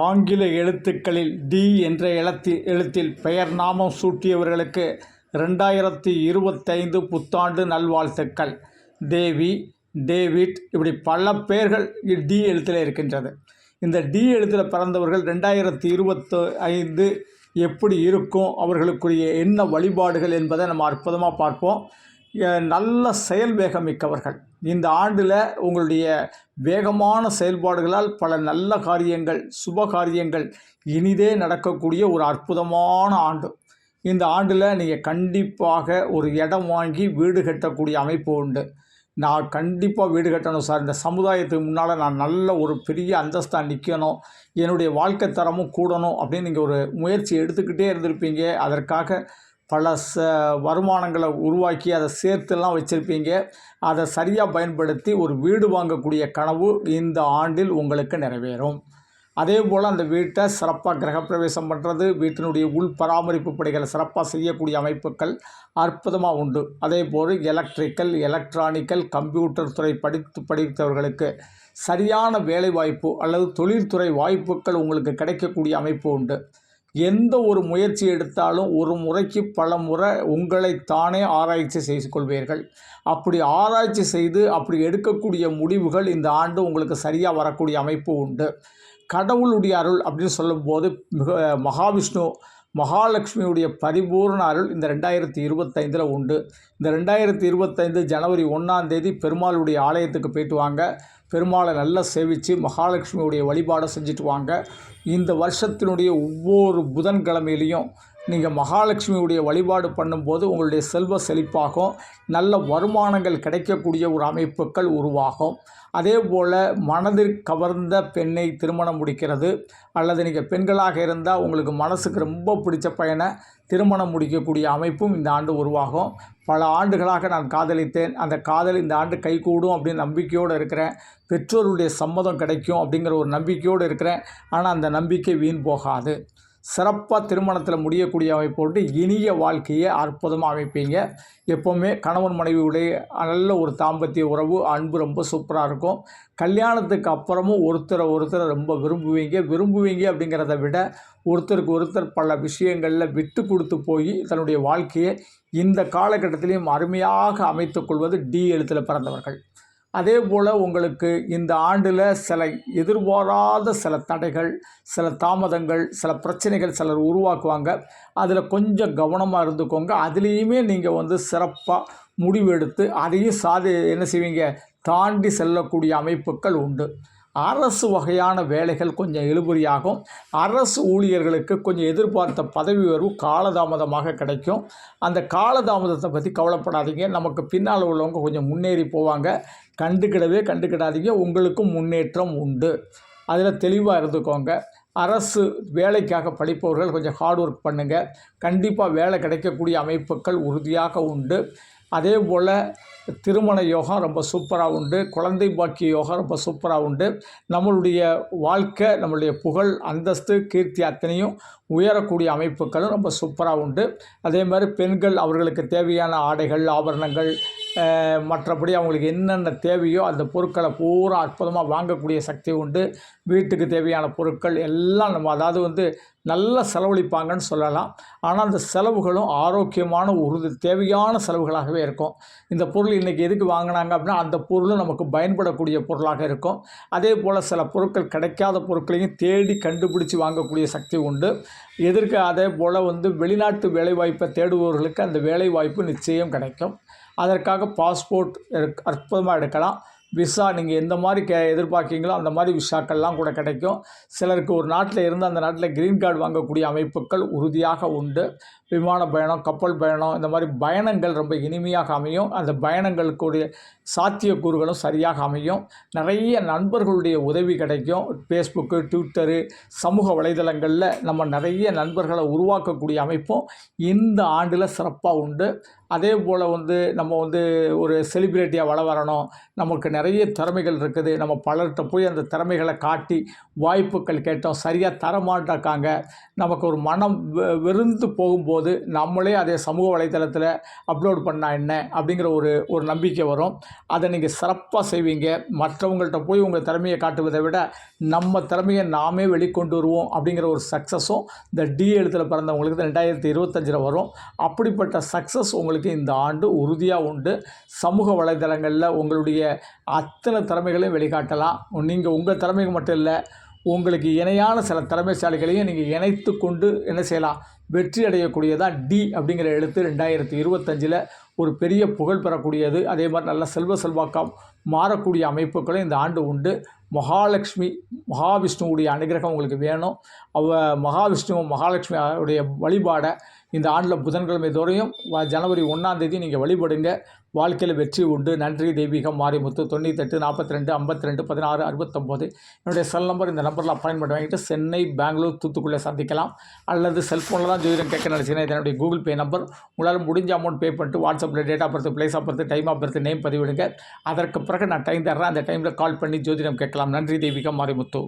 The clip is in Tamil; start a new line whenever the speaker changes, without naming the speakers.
ஆங்கில எழுத்துக்களில் டி என்ற எழுத்தில் எழுத்தில் பெயர் நாமம் சூட்டியவர்களுக்கு ரெண்டாயிரத்தி இருபத்தைந்து புத்தாண்டு நல்வாழ்த்துக்கள். தேவி டேவிட் இப்படி பல பெயர்கள் டி எழுத்தில் இருக்கின்றது. இந்த டி எழுத்தில் பிறந்தவர்கள் ரெண்டாயிரத்தி இருபத்து ஐந்து எப்படி இருக்கும்? அவர்களுக்குரிய என்ன வழிபாடுகள் என்பதை நம்ம அற்புதமாக பார்ப்போம். நல்ல செயல் வேகம் மிக்கவர்கள் இந்த ஆண்டில் உங்களுடைய வேகமான செயல்பாடுகளால் பல நல்ல காரியங்கள் சுப காரியங்கள் இனிதே நடக்கக்கூடிய ஒரு அற்புதமான ஆண்டு. இந்த ஆண்டில் நீங்கள் கண்டிப்பாக ஒரு இடம் வாங்கி வீடு கட்டக்கூடிய அமைப்பு உண்டு. நான் கண்டிப்பாக வீடு கட்டணும் சார். இந்த சமுதாயத்துக்கு முன்னால் நான் நல்ல ஒரு பெரிய அந்தஸ்தாக நிற்கணும் என்னுடைய வாழ்க்கை தரமும் கூடணும் அப்படின்னு நீங்கள் ஒரு முயற்சி எடுத்துக்கிட்டே இருந்திருப்பீங்க. அதற்காக பல ச வருமானங்களை உருவாக்கி அதை சேர்த்துலாம் வச்சுருப்பீங்க. அதை சரியாக பயன்படுத்தி ஒரு வீடு வாங்கக்கூடிய கனவு இந்த ஆண்டில் உங்களுக்கு நிறைவேறும். அதே போல் அந்த வீட்டை சிறப்பாக கிரகப்பிரவேசம் பண்ணுறது வீட்டினுடைய உள் பராமரிப்பு பணிகளை சிறப்பாக செய்யக்கூடிய அமைப்புகள் அற்புதமாக உண்டு. அதே போல் எலக்ட்ரிக்கல் எலக்ட்ரானிக்கல் கம்ப்யூட்டர் துறை படித்து படித்தவர்களுக்கு சரியான வேலைவாய்ப்பு அல்லது தொழில்துறை வாய்ப்புகள் உங்களுக்கு கிடைக்கக்கூடிய அமைப்பு உண்டு. எந்த ஒரு முயற்சி எடுத்தாலும் ஒரு முறைக்கு பல முறை உங்களை தானே ஆராய்ச்சி செய்து கொள்வீர்கள். அப்படி ஆராய்ச்சி செய்து அப்படி எடுக்கக்கூடிய முடிவுகள் இந்த ஆண்டு உங்களுக்கு சரியாக வரக்கூடிய அமைப்பு உண்டு. கடவுளுடைய அருள் அப்படின்னு சொல்லும்போது மிக மகாவிஷ்ணு மகாலட்சுமியுடைய பரிபூர்ண அருள் இந்த ரெண்டாயிரத்தி இருபத்தைந்தில் உண்டு. இந்த ரெண்டாயிரத்தி இருபத்தைந்து ஜனவரி ஒன்றாம் தேதி பெருமாளுடைய ஆலயத்துக்கு போயிட்டு வாங்க. பெருமாளை நல்லா சேவித்து மகாலட்சுமியுடைய வழிபாடை செஞ்சுட்டு வாங்க. இந்த வருஷத்தினுடைய ஒவ்வொரு புதன்கிழமையிலையும் நீங்கள் மகாலட்சுமியுடைய வழிபாடு பண்ணும்போது உங்களுடைய செல்வ செழிப்பாகும். நல்ல வருமானங்கள் கிடைக்கக்கூடிய ஒரு அமைப்புகள் உருவாகும். அதே போல் மனதில் கவர்ந்த பெண்ணை திருமணம் முடிக்கிறது. அல்லது நீங்கள் பெண்களாக இருந்தால் உங்களுக்கு மனசுக்கு ரொம்ப பிடிச்ச பையனை திருமணம் முடிக்கக்கூடிய அமைப்பும் இந்த ஆண்டு உருவாகும். பல ஆண்டுகளாக நான் காதலித்தேன். அந்த காதல் இந்த ஆண்டு கைகூடும் அப்படின்னு நம்பிக்கையோடு இருக்கிறேன். பெற்றோருடைய சம்மதம் கிடைக்கும் அப்படிங்கிற ஒரு நம்பிக்கையோடு இருக்கிறேன். ஆனால் அந்த நம்பிக்கை வீண் போகாது. சிறப்பாக திருமணத்தில் முடியக்கூடிய அமைப்போட்டு இனிய வாழ்க்கையை அற்புதமாக அமைப்பீங்க. எப்போவுமே கணவன் மனைவியுடைய நல்ல ஒரு தாம்பத்திய உறவு அன்பு ரொம்ப சூப்பராக இருக்கும். கல்யாணத்துக்கு அப்புறமும் ஒருத்தரை ஒருத்தரை ரொம்ப விரும்புவீங்க. விரும்புவீங்க அப்படிங்கிறத விட ஒருத்தருக்கு ஒருத்தர் பல விஷயங்களில் விட்டு கொடுத்து போய் தன்னுடைய வாழ்க்கையை இந்த காலகட்டத்திலையும் அருமையாக அமைத்துக்கொள்வது டி எழுத்தில் பிறந்தவர்கள். அதே போல் உங்களுக்கு இந்த ஆண்டில் சில எதிர்பாராத சில தடைகள் சில தாமதங்கள் சில பிரச்சனைகள் சிலர் உருவாக்குவாங்க. அதில் கொஞ்சம் கவனமாக இருந்துக்கோங்க. அதுலேயுமே நீங்கள் வந்து சிறப்பாக முடிவெடுத்து அதையும் சாதி என்ன செய்வீங்க? தாண்டி செல்லக்கூடிய அமைப்புகள் உண்டு. அரசு வகையான வேலைகள் கொஞ்சம் இழுபறியாகும். அரசு ஊழியர்களுக்கு கொஞ்சம் எதிர்பார்த்த பதவி உயர்வு காலதாமதமாக கிடைக்கும். அந்த காலதாமதத்தை பற்றி கவலைப்படாதீங்க. நமக்கு பின்னால் உள்ளவங்க கொஞ்சம் முன்னேறி போவாங்க. கண்டுக்கிடவே கண்டுக்கிடாதீங்க. உங்களுக்கும் முன்னேற்றம் உண்டு. அதில் தெளிவாக இருந்துக்கோங்க. அரசு வேலைக்காக படிப்பவர்கள் கொஞ்சம் ஹார்ட் ஒர்க் பண்ணுங்கள் கண்டிப்பாக வேலை கிடைக்கக்கூடிய அமைப்புகள் உறுதியாக உண்டு. அதே போல் திருமண யோகம் ரொம்ப சூப்பராக உண்டு. குழந்தை பாக்கிய யோகம் ரொம்ப சூப்பராக உண்டு. நம்மளுடைய வாழ்க்கை நம்மளுடைய புகழ் அந்தஸ்து கீர்த்தி அத்தனையும் உயரக்கூடிய அமைப்புகளும் ரொம்ப சூப்பராக உண்டு. அதே மாதிரி பெண்கள் அவர்களுக்கு தேவையான ஆடைகள் ஆபரணங்கள் மற்றபடி அவங்களுக்கு என்னென்ன தேவையோ அந்த பொருட்களை பூரா அற்புதமாக வாங்கக்கூடிய சக்தி உண்டு. வீட்டுக்கு தேவையான பொருட்கள் எல்லாம் நம்ம அதாவது வந்து நல்லா செலவழிப்பாங்கன்னு சொல்லலாம். ஆனால் அந்த செலவுகளும் ஆரோக்கியமான உறுதி தேவையான செலவுகளாகவே இருக்கும். இந்த பொருள் இன்றைக்கி எதுக்கு வாங்கினாங்க அப்படின்னா அந்த பொருளும் நமக்கு பயன்படக்கூடிய பொருளாக இருக்கும். அதே போல் சில பொருட்கள் கிடைக்காத பொருட்களையும் தேடி கண்டுபிடிச்சி வாங்கக்கூடிய சக்தி உண்டு. எதிர்க்க அதே போல் வந்து வெளிநாட்டு வேலைவாய்ப்பை தேடுபவர்களுக்கு அந்த வேலைவாய்ப்பு நிச்சயம் கிடைக்கும். அதற்காக பாஸ்போர்ட் அற்புதமாக எடுக்கலாம். விசா நீங்கள் எந்த மாதிரி கே எதிர்பார்க்கீங்களோ அந்த மாதிரி விசாக்கள்லாம் கூட கிடைக்கும். சிலருக்கு ஒரு நாட்டில் இருந்து அந்த நாட்டில் க்ரீன் கார்டு வாங்கக்கூடிய அமைப்புகள் உறுதியாக உண்டு. விமான பயணம் கப்பல் பயணம் இந்த மாதிரி பயணங்கள் ரொம்ப இனிமையாக அமையும். அந்த பயணங்களுக்குடைய சாத்தியக்கூறுகளும் சரியாக அமையும். நிறைய நண்பர்களுடைய உதவி கிடைக்கும். ஃபேஸ்புக்கு ட்விட்டரு சமூக வலைதளங்களில் நம்ம நிறைய நண்பர்களை உருவாக்கக்கூடிய அமைப்பும் இந்த ஆண்டில் சிறப்பாக உண்டு. அதே போல் வந்து நம்ம வந்து ஒரு செலிப்ரிட்டியாக வள வரணும். நமக்கு நிறைய திறமைகள் இருக்குது. நம்ம பலர்கிட்ட போய் அந்த திறமைகளை காட்டி வாய்ப்புகள் கேட்டோம். சரியாக தரமாட்டாக்காங்க நமக்கு ஒரு மனம் வெ- வெறுந்து போகும்போது நம்மளே அதே சமூக வலைத்தளத்தில் அப்லோட் பண்ணால் என்ன? அப்படிங்கிற ஒரு ஒரு நம்பிக்கை வரும். அதை நீங்கள் சிறப்பாக செய்வீங்க. மற்றவங்கள்ட்ட போய் உங்கள் திறமையை காட்டுவதை விட நம்ம திறமையை நாமே வெளிக்கொண்டு வருவோம் அப்படிங்கிற ஒரு சக்ஸஸும் இந்த டி எழுத்தில் பிறந்தவங்களுக்கு ரெண்டாயிரத்தி இருபத்தஞ்சில் வரும். அப்படிப்பட்ட சக்ஸஸ் உங்களுக்கு இந்த ஆண்டு உறுதியாக உண்டு. சமூக வலைதளங்களில் உங்களுடைய அத்தனை திறமைகளையும் வெளிக்காட்டலாம். நீங்கள் உங்கள் திறமைக்கு மட்டும் இல்லை உங்களுக்கு இணையான சில திறமைசாலிகளையும் நீங்கள் இணைத்து கொண்டு என்ன செய்யலாம்? வெற்றி அடையக்கூடியதாக டி அப்படிங்கிற எழுத்து ரெண்டாயிரத்தி இருபத்தஞ்சில் ஒரு பெரிய புகழ் பெறக்கூடியது. அதே மாதிரி நல்ல செல்வ செல்வாக்கம் மாறக்கூடிய அமைப்புகளும் இந்த ஆண்டு உண்டு. மகாலட்சுமி மகாவிஷ்ணுவுடைய அனுகிரகம் உங்களுக்கு வேணும். அவ மகாவிஷ்ணுவும் மகாலட்சுமி உடைய வழிபாடை இந்த ஆண்டில் புதன்கிழமை தோறையும் ஜனவரி ஒன்றாம் தேதி நீங்கள் வழிபடுங்க. வாழ்க்கையில் வெற்றி உண்டு. நன்றி தெய்வீகம் மாரிமுத்து தொண்ணூத்தெட்டு நாற்பத்தி ரெண்டு ஐம்பத்தி ரெண்டு பதினாறு அறுபத்தொம்போது. என்னுடைய செல் நம்பர் இந்த நம்பரில் அப்பாயின்மெண்ட் வாங்கிட்டு சென்னை பெங்களூர் தூத்துக்குள்ளே சந்திக்கலாம். அல்லது செல்ஃபோனில் தான் ஜோதிடம் கேட்க நினச்சிங்கன்னா இதனுடைய கூகுள் பே நம்பர் உங்களால் முடிஞ்ச அமௌண்ட் பே பண்ணிட்டு வாட்ஸ்அப்பில் date of birth place of birth time of birth name பதிவிடுங்க. அதற்கு பிறகு நான் டைம் தர்றேன். அந்த டைமில் கால் பண்ணி ஜோதிடம் கேட்கலாம். நன்றி தெய்வீகம் மாரிமுத்து